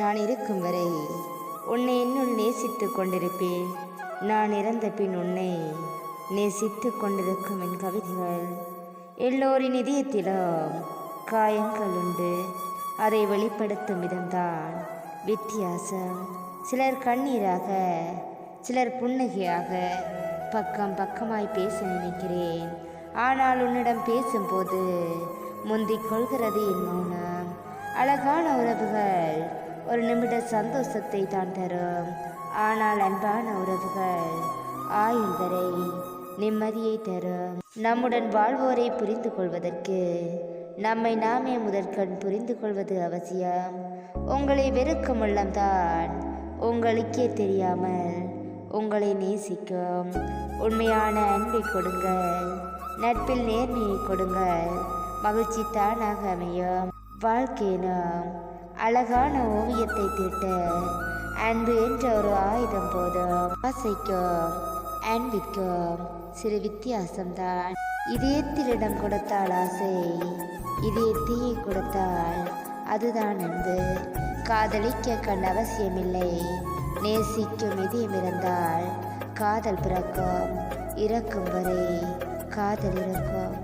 நான் இருக்கும் வரை உன்னை என்னுள் நேசித்துக் கொண்டிருப்பேன். நான் இறந்த பின் உன்னை நேசித்துக் கொண்டிருக்கும் என் கவிதைகள். எல்லோரின் இதயத்திலும் காயங்கள் உண்டு. அதை வெளிப்படுத்தும் விதம்தான் வித்தியாசம். சிலர் கண்ணீராக சிலர் புன்னகையாக பக்கம் பக்கமாய் பேச நினைக்கிறேன். ஆனால் உன்னிடம் பேசும்போது முந்திக் கொள்கிறது என் மௌனம். அழகான உறவுகள் ஒரு நிமிட சந்தோஷத்தை தான் தரும். ஆனால் அன்பான உறவுகள் ஆயுள் வரை நிம்மதியை தரும். நம்முடன் வாழ்வோரை புரிந்து கொள்வதற்கு நம்மை நாமே முதற்கண் புரிந்து கொள்வது அவசியம். உங்களை வெறுக்கும் உள்ளம்தான் உங்களுக்கே தெரியாமல் உங்களை நேசிக்கும். உண்மையான அன்பை கொடுங்கள் நட்பில் நேர்மையை கொடுங்கள். மகிழ்ச்சி தானாக அமையும். வாழ்க்கையினம் அழகான ஓவியத்தை தீட்ட அன்பு என்ற ஒரு ஆயுதம் போதும் ஆசைக்கும் அன்பிற்கும் சிறு வித்தியாசம்தான். இதயத்தில் இடம் கொடுத்தால் ஆசை இதயத்தையே கொடுத்தால் அதுதான் அன்பு. காதலிக்க கண் அவசியமில்லை நேசிக்கும் இதயம் இருந்தால் காதல் பிறக்கும் இறக்கும் வரை காதல் இருக்கும்